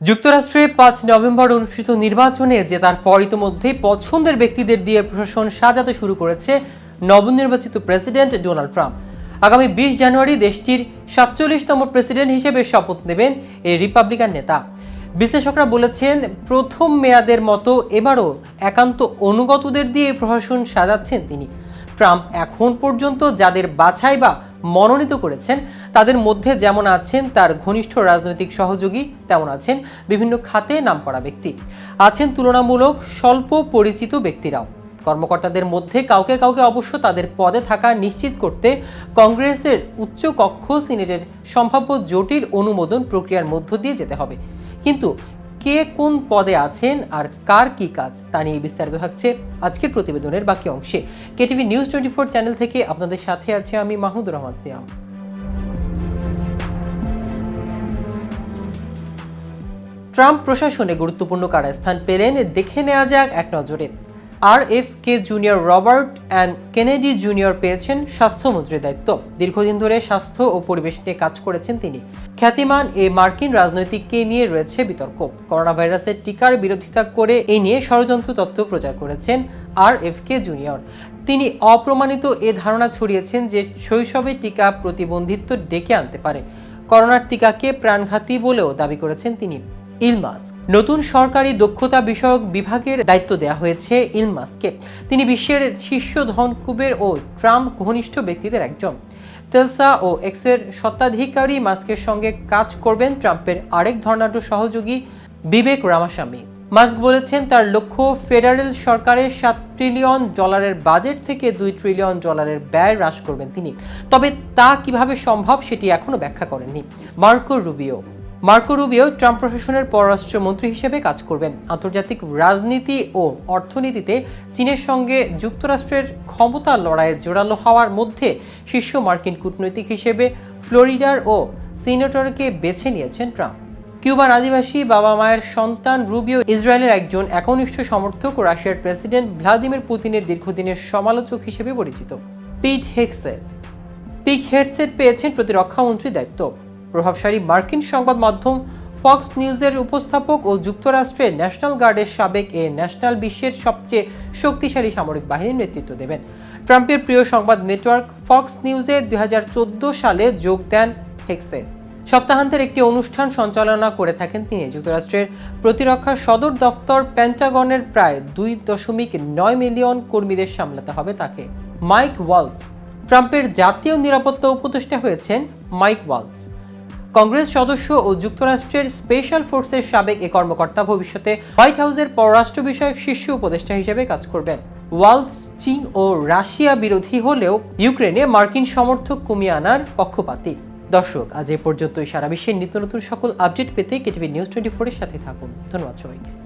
যুক্তরাষ্ট্রে পাঁচ নভেম্বর অনুষ্ঠিত নির্বাচনে জেতার পর ইতিমধ্যে পছন্দের ব্যক্তিদের দিয়ে প্রশাসন সাজাতে শুরু করেছে নবনির্বাচিত প্রেসিডেন্ট ডোনাল্ড ট্রাম্প। আগামী বিশ জানুয়ারি দেশটির সাতচল্লিশতম প্রেসিডেন্ট হিসেবে শপথ নেবেন এই রিপাবলিকান নেতা। বিশ্লেষকরা বলেছেন, প্রথম মেয়াদের মতো এবারও একান্ত অনুগতদের দিয়ে প্রশাসন সাজাচ্ছেন তিনি। ট্রাম্প এখন পর্যন্ত যাদের বাছাই বা মনোনীত করেছেন। তাদের মধ্যে যেমন আছেন তার ঘনিষ্ঠ রাজনৈতিক সহযোগী তেমন আছেন বিভিন্ন খাতে নামকরা ব্যক্তি। আছেন তুলনামূলক স্বল্প পরিচিত ব্যক্তিরাও। কর্মকর্তাদের মধ্যে কাউকে কাউকে অবশ্য তাদের পদে থাকা নিশ্চিত করতে কংগ্রেসের উচ্চ কক্ষ সিনেটের সম্ভাব্য জটিল অনুমোদন প্রক্রিয়ার মধ্য দিয়ে যেতে হবে। কিন্তু কে কোন পদে আছেন আর কার কি কাজ, তা নিয়ে বিস্তারিত থাকছে আজকের প্রতিবেদনের বাকি অংশে। KTV news twenty four channel থেকে আপনাদের সাথে আছে আমি মাহমুদুর রহমান সিয়াম। ট্রাম্প প্রশাসনে গুরুত্বপূর্ণ কারা স্থান পেলেন, দেখে নেওয়া যাক এক নজরে। R F K junior Robert and Kennedy junior পেয়েছেন স্বাস্থ্যমন্ত্রীর দায়িত্ব। দীর্ঘদিন ধরে স্বাস্থ্য ও পরিবেশ নিয়ে কাজ করেছেন তিনি। খ্যাতিমান এ মার্কিন রাজনৈতিককে নিয়ে রয়েছে বিতর্ক। করোনা ভাইরাসের টিকার বিরোধিতা করে এই নিয়ে ষড়যন্ত্র তত্ত্ব প্রচার করেছেন আর এফ কে জুনিয়র। তিনি অপ্রমাণিত এ ধারণা ছড়িয়েছেন যে শৈশবে টিকা প্রতিবন্ধিত্ব ডেকে আনতে পারে। করোনার টিকাকে প্রাণঘাতী বলেও দাবি করেছেন তিনি। ইলমাস। নতুন সরকারি দক্ষতা বিষয়ক বিভাগের দায়িত্ব দেওয়া হয়েছে ইলমাসকে। তিনি বিশ্বের শীর্ষ ধনকুবের ও ট্রাম্প ঘনিষ্ঠ ব্যক্তিদের একজন। তেলসা ও এক্সের স্বত্বাধিকারী মাস্কের সঙ্গে কাজ করবেন ট্রাম্পের আরেক ধর্নাঢ্য সহযোগী বিবেক রামাস্বামী। মাস্ক বলেছেন তার লক্ষ্য ফেডারেল সরকারের সাত ট্রিলিয়ন ডলারের বাজেট থেকে দুই ট্রিলিয়ন ডলারের ব্যয় হ্রাস করবেন তিনি। তবে তা কীভাবে সম্ভব সেটি এখনও ব্যাখ্যা করেননি। Marco Rubio. Marco Rubio Trump প্রশাসনের পররাষ্ট্রমন্ত্রী হিসেবে কাজ করবেন। আন্তর্জাতিক রাজনীতি ও অর্থনীতিতে চীনের সঙ্গে যুক্তরাষ্ট্রের ক্ষমতা লড়াইয়ে জোরালো হওয়ার মধ্যে শীর্ষ মার্কিন কূটনৈতিক হিসেবে ফ্লোরিডার ও সিনেটরকে বেছে নিয়েছেন ট্রাম্প। কিউবান আদিবাসী বাবা মায়ের সন্তান রুবিও ইসরায়েলের একজন একনিষ্ঠ সমর্থক ও রাশিয়ার প্রেসিডেন্ট ভ্লাদিমির পুতিনের দীর্ঘদিনের সমালোচক হিসেবে পরিচিত। পিট হেক্সেট পিক হেডসেট পেয়েছেন প্রতিরক্ষামন্ত্রীর দায়িত্ব। প্রভাবশালী মার্কিন সংবাদ মাধ্যম ফক্স নিউজের উপস্থাপক ও যুক্তরাষ্ট্রের ন্যাশনাল গার্ডের সাবেক এ ন্যাশনাল বিশ্বের সবচেয়ে শক্তিশালী সামরিক বাহিনীর নেতৃত্ব দেবেন। ট্রাম্পের প্রিয় সংবাদ নেটওয়ার্ক ফক্স নিউজে দুই সালে যোগ দেন হেক্সে। সপ্তাহান্তের একটি অনুষ্ঠান সঞ্চালনা করে থাকেন তিনি। যুক্তরাষ্ট্রের প্রতিরক্ষা সদর দপ্তর প্যান্টাগনের প্রায় দুই দশমিক নয় মিলিয়ন কর্মীদের সামলাতে হবে তাকে। Mike Waltz. ট্রাম্পের জাতীয় নিরাপত্তা উপদেষ্টা হয়েছেন মাইক ওয়ালস। কংগ্রেস সদস্য ও যুক্তরাষ্ট্রের স্পেশাল ফোর্সের সাবেক এ কর্মকর্তা ভবিষ্যতে হোয়াইট হাউসের পররাষ্ট্র বিষয়ক শীর্ষ উপদেষ্টা হিসেবে কাজ করবেন। ওয়ালস, চীন ও রাশিয়া বিরোধী হলেও ইউক্রেনে মার্কিন সমর্থক কমিয়ে আনার পক্ষপাতী। দর্শক, আজ এ পর্যন্তই। সারা বিশ্বের নিত্য নতুন সকল আপডেট পেতে কেটিভি নিউজ টোয়েন্টি ফোরের সাথে থাকুন। ধন্যবাদ সবাইকে।